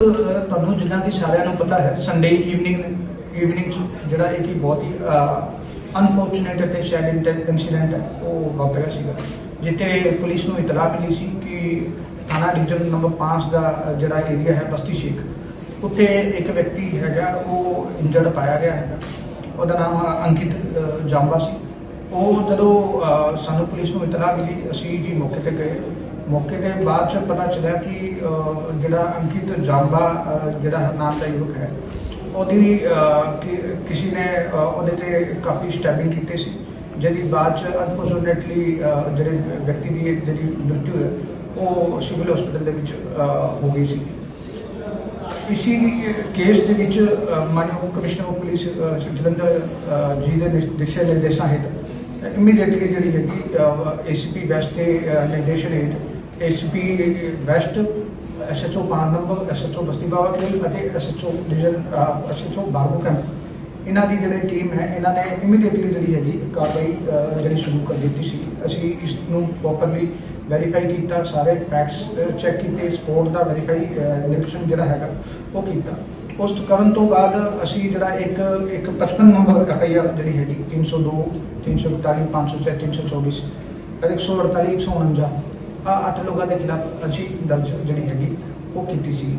ਤੁਹਾਨੂੰ ਜਿੱਦਾਂ ਕਿ ਸਾਰਿਆਂ ਨੂੰ ਪਤਾ ਹੈ ਸੰਡੇ ਈਵਨਿੰਗ ਈਵਨਿੰਗ ਜਿਹੜਾ ਇਹ ਕਿ ਬਹੁਤ ਹੀ ਅਨਫੋਰਚੂਨੇਟ ਅਤੇ ਸੈਡ ਇਨਸੀਡੈਂਟ ਹੈ ਉਹ ਵਾਪਰਿਆ ਸੀਗਾ। ਜਿੱਥੇ ਪੁਲਿਸ ਨੂੰ ਇਤਲਾਹ ਮਿਲੀ ਸੀ ਕਿ ਥਾਣਾ ਡਿਵੀਜ਼ਨ ਨੰਬਰ 5 ਦਾ ਜਿਹੜਾ ਏਰੀਆ ਹੈ ਬਸਤੀ ਸ਼ੇਖ ਉੱਥੇ ਇੱਕ ਵਿਅਕਤੀ ਹੈਗਾ ਉਹ ਇੰਜਰਡ ਪਾਇਆ ਗਿਆ ਹੈਗਾ। ਉਹਦਾ ਨਾਮ ਅੰਕਿਤ ਅ, ਜਾਂਬਾ ਸੀ। ਉਹ ਜਦੋਂ ਸਾਨੂੰ ਪੁਲਿਸ ਨੂੰ ਇਤਲਾਹ ਮਿਲੀ ਅਸੀਂ ਜੀ ਮੌਕੇ ਤੇ ਗਏ। ਮੌਕੇ ਤੇ ਬਾਅਦ ਚ ਪਤਾ ਚੱਲਿਆ ਕਿ ਜਿਹੜਾ ਅੰਕਿਤ ਜਾਂਬਾ ਜਿਹੜਾ ਨਾਮ ਦਾ ਯੁਵਕ ਹੈ ਉਹਦੀ ਅ, ਕਿਸੇ ਨੇ ਉਹਦੇ ਤੇ ਕਾਫੀ ਸਟੈਬਿੰਗ ਕੀਤੀ ਸੀ ਜਿਹਦੀ ਬਾਅਦ ਚ ਅਨਫੋਰਚੂਨੇਟਲੀ ਜਿਹੜੇ ਵਿਅਕਤੀ ਦੀ ਜਿਹੜੀ ਮ੍ਰਿਤੂ ਹੈ ਉਹ ਸਿਵਲ ਹਸਪੀਟਲ ਦੇ ਵਿੱਚ ਹੋ ਗਈ ਸੀ। ਇਸੀ ਕੇਸ ਦੇ ਵਿੱਚ ਮਾਨਯੋਗ ਕਮਿਸ਼ਨਰ ਪੁਲਿਸ ਜਲੰਧਰ ਜੀ ਦੇ ਦਿਸ਼ਾ ਨਿਰਦੇਸ਼ਾਂ ਹੇਠ ਇਮੀਡੀਏਟਲੀ ਜਿਹੜੀ ਹੈਗੀ ਏਸੀਪੀ ਵੈਸਟ ਦੇ ਅ, ਨਿਰਦੇਸ਼ਨ ਹੇਠ ਏਸੀਪੀ ਵੈਸਟ ਐਸਐਚਓ ਪਾਨੰਬ ਐਸਐਚਓ ਬਸਤੀ ਬਾਵਾ ਕੇ ਅਤੇ ਐਸਐਚਓ ਡਿਵੀਜ਼ਨ ਐਸਐਚਓ ਬਾਰਬੂ ਕੈਂਪ ਇਹਨਾਂ ਦੀ ਜਿਹੜੀ ਟੀਮ ਹੈ, ਇਹਨਾਂ ਨੇ ਇਮੀਡੀਏਟਲੀ ਜਿਹੜੀ ਹੈਗੀ ਕਾਰਵਾਈ ਜਿਹੜੀ ਸ਼ੁਰੂ ਕਰ ਦਿੱਤੀ ਸੀ। ਅਸੀਂ ਇਸ ਨੂੰ ਪ੍ਰੋਪਰਲੀ ਵੈਰੀਫਾਈ ਕੀਤਾ, ਸਾਰੇ ਫੈਕਟਸ ਚੈੱਕ ਕੀਤੇ ਸਪੋਰਟ ਦਾ ਵੈਰੀਫਾਈ ਨਿਰੀਖਣ ਜਿਹੜਾ ਹੈਗਾ, ਉਹ ਕੀਤਾ। ਉਸ ਕਰਨ ਤੋਂ ਬਾਅਦ ਅਸੀਂ ਜਿਹੜਾ ਇੱਕ ਇੱਕ 55 ਨੰਬਰ ਐੱਫ ਆਈ ਆਰ ਜਿਹੜੀ ਹੈਗੀ 302 341 506 324 ਅਤੇ 148 149 ਆ ਅੱਠ ਲੋਕਾਂ ਦੇ ਖਿਲਾਫ ਅਸੀਂ ਦਰਜ ਜਿਹੜੀ ਹੈਗੀ ਉਹ ਕੀਤੀ ਸੀ।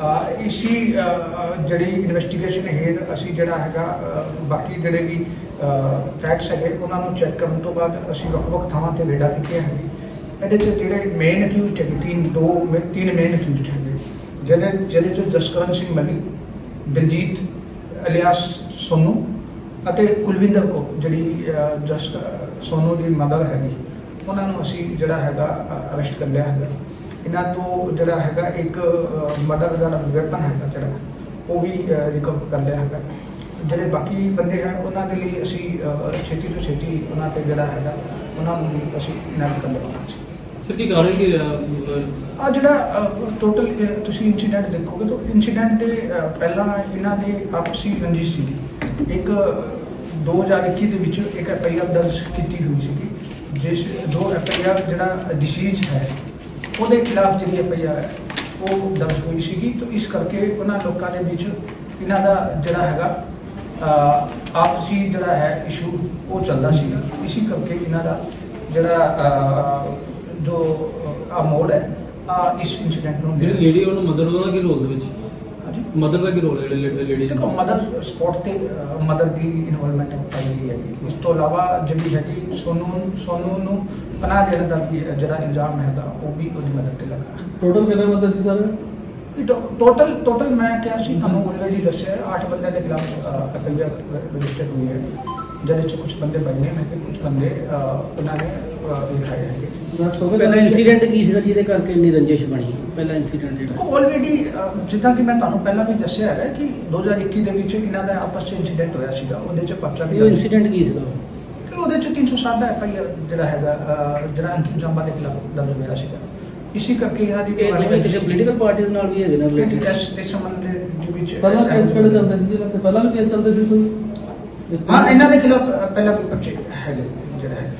ਅਹ ਇਸੀ ਜਿਹੜੀ ਇਨਵੈਸਟੀਗੇਸ਼ਨ ਹੈ ਅਸੀਂ ਜਿਹੜਾ ਹੈਗਾ ਬਾਕੀ ਜਿਹੜੇ ਵੀ ਫੈਕਟਸ ਹੈਗੇ ਉਹਨਾਂ ਨੂੰ ਚੈੱਕ ਕਰਨ ਤੋਂ ਬਾਅਦ ਅਸੀਂ ਵੱਖ-ਵੱਖ ਥਾਵਾਂ ਤੇ ਰੇਡਾ ਕੀਤੇ ਹੈਗੇ ਇਹਦੇ ਚ ਜਿਹੜੇ ਮੇਨ ਅਕਿਊਜ਼ਡ ਹੈਗੇ ਤਿੰਨ ਦੋ ਮੇ- ਤਿੰਨ ਮੇਨ ਅਕਿਊਜ਼ਡ ਹੈਗੇ। ਜਿਹਦੇ ਜਿਹਦੇ ਚ ਜਸਕਰਨ ਸਿੰਘ ਮਲੀ ਦਿਲਜੀਤ ਅਲਿਆਸ ਸੋਨੂ ਅਤੇ ਕੁਲਵਿੰਦਰ ਕੋ ਜਿਹੜੀ ਅਹ, ਜਸ ਸੋਨੂ ਦੀ ਮਦਰ ਹੈਗੀ। ਉਹਨਾਂ ਨੂੰ ਅਸੀਂ ਜਿਹੜਾ ਹੈਗਾ ਅਰੈਸਟ ਕਰ ਲਿਆ ਹੈਗਾ। ਇਹਨਾਂ ਤੋਂ ਜਿਹੜਾ ਹੈਗਾ ਇੱਕ ਮਰਡਰ ਦਾ ਵੈਪਨ ਹੈਗਾ ਜਿਹੜਾ ਉਹ ਵੀ ਰਿਕਵਰ ਕਰ ਲਿਆ ਹੈਗਾ। ਜਿਹੜੇ ਬਾਕੀ ਬੰਦੇ ਹੈ ਉਹਨਾਂ ਦੇ ਲਈ ਅਸੀਂ ਛੇਤੀ ਤੋਂ ਛੇਤੀ ਉਹਨਾਂ ਤੇ ਜਿਹੜਾ ਹੈਗਾ ਉਹਨਾਂ ਨੂੰ ਵੀ ਅਸੀਂ ਨੈਪ ਕਰ ਲਵਾਂਗੇ। ਸਰ ਕੀ ਕਾਰਨ ਕੀ ਆ ਜਿਹੜਾ ਟੋਟਲ ਤੁਸੀਂ ਇਨਸੀਡੈਂਟ ਦੇਖੋਗੇ ਤਾਂ ਇਨਸੀਡੈਂਟ ਦੇ ਪਹਿਲਾਂ ਇਹਨਾਂ ਦੇ ਆਪਸੀ ਰੰਜਿਸ਼ ਸੀ ਇੱਕ ਅਹ, 2021 ਦੇ ਵਿੱਚ ਇੱਕ ਐਫਆਈਆਰ ਦਰਜ ਕੀਤੀ ਹੋਈ ਸੀ ਜਿਸ ਦੋ ਐਫਆਈਆਰ ਜਿਹੜਾ ਡਿਸੀਜ਼ ਹੈ, ਉਹਦੇ ਖਿਲਾਫ ਜਿਹੜੀ ਐਫਆਈਆਰ ਹੈ, ਉਹ ਦਰਜ ਹੋਈ ਸੀਗੀ। ਤਾਂ ਇਸ ਕਰਕੇ ਉਹਨਾਂ ਲੋਕਾਂ ਦੇ ਵਿੱਚ ਇਹਨਾਂ ਦਾ ਜਿਹੜਾ ਹੈਗਾ ਆਪਸੀ ਜਿਹੜਾ ਹੈ ਇਸ਼ੂ ਉਹ ਚੱਲਦਾ ਸੀਗਾ। ਇਸੇ ਕਰਕੇ ਇਹਨਾਂ ਦਾ ਜਿਹੜਾ ਜੋ ਆ ਮੋਡ ਹੈ ਆ ਇਸ ਇਨਸੀਡੈਂਟ ਨੂੰ ਜਿਹੜੀ ਲੇਡੀ ਉਹਨੂੰ ਮਦਰ ਉਹਦਾ ਕੀ ਰੋਲ ਦੇ ਵਿੱਚ? ਹਾਂਜੀ? ਮਦਰ ਦਾ ਕੀ ਰੋਲ ਹੈ ਜਿਹੜੇ ਲੇਡੀ ਦੇਖੋ ਮਦਰ ਸਪੋਰਟ ਤੇ ਮਦਰ ਦੀ ਇਨਵੋਲਵਮੈਂਟ ਪਾਈ ਹੈ ਇਸ ਤੋਂ ਇਲਾਵਾ ਜਿਹੜੀ ਹੈਗੀ ਸੋਨੂ ਸੋਨੂ ਨੂੰ ਪਨਾਹ ਦੇਣ ਦਾ ਵੀ ਜਿਹੜਾ ਇਲਜ਼ਾਮ ਹੈਗਾ ਉਹ ਵੀ ਉਹਦੀ ਮਦਦ ਤੇ ਲੱਗਾ। ਟੋਟਲ ਕਿੰਨੇ ਬੰਦੇ ਸੀ ਸਰ ਟੋਟਲ ਟੋਟਲ ਮੈਂ ਕਿਹਾ ਸੀ ਤੁਹਾਨੂੰ ਆਲਰੇਡੀ ਦੱਸਿਆ 8 ਬੰਦਿਆਂ ਦੇ ਖਿਲਾਫ ਐਫ ਆਈ ਆਰ ਰਜਿਸਟਰ ਹੋਈ ਹੈ। ਜਿਹਦੇ ਚ ਕੁਝ ਬੰਦੇ ਬਣੇ ਨੇ ਤੇ ਕੁਝ ਬੰਦੇ ਉਹਨਾਂ ਨੇ ਲਿਖਾਏ ਹੈਗੇ। ਪਹਿਲਾ ਇਨਸੀਡੈਂਟ ਕੀ ਸੀਗਾ ਜਿਹਦੇ ਕਰਕੇ ਇੰਨੀ ਰੰਜਿਸ਼ ਬਣੀ? ਪਹਿਲਾ ਇਨਸੀਡੈਂਟ ਜਿਹੜਾ। ਆਲਰੇਡੀ ਜਿੱਦਾਂ ਕਿ ਮੈਂ ਤੁਹਾਨੂੰ ਪਹਿਲਾਂ ਵੀ ਦੱਸਿਆ ਹੈਗਾ ਕਿ 2021 ਦੇ ਵਿੱਚ ਇਹਨਾਂ ਦਾ ਆਪਸ ਚ ਇੰਸੀਡੈਂਟ ਹੋਇਆ ਸੀਗਾ। ਉਹਦੇ ਚ ਪਰਚਾ ਵੀ ਇਹ ਇਨਸੀਡੈਂਟ ਕੀ ਸੀਗਾ? ਉਹਦੇ ਚ 307 ਦਾ ਐਫਆਈਆਰ ਜਿਹੜਾ ਹੈਗਾ ਜਿਹੜਾ ਅੰਕਿਤ ਜੰਬਾ ਦੇ ਖਿਲਾਫ ਦਰਜ ਹੋਇਆ ਸੀਗਾ। ਇਸੇ ਕਰਕੇ ਇਹਨਾਂ ਦੀ ਇਹ ਜਿਵੇਂ ਕਿਸੇ ਪੋਲੀਟੀਕਲ ਪਾਰਟੀ ਦੇ ਨਾਲ ਵੀ ਹੈਗੇ ਨੇ ਰਿਲੇਟਡ ਇਸ ਸੰਬੰਧ ਦੇ ਵਿੱਚ ਪਹਿਲਾਂ ਕੇਸ ਕਿਹੜੇ ਚੱਲਦੇ ਸੀ ਜਿਹਨਾਂ ਤੇ ਪਹਿਲਾਂ ਵੀ ਕੇਸ ਚੱਲਦੇ ਸੀ ਕੋਈ? ਹਾਂ ਇਹਨਾਂ ਦੇ ਖਿਲਾਫ ਪਹਿਲਾਂ ਕੋਈ ਪਰਚੇ ਹੈਗੇ ਜਿਹੜਾ ਹੈ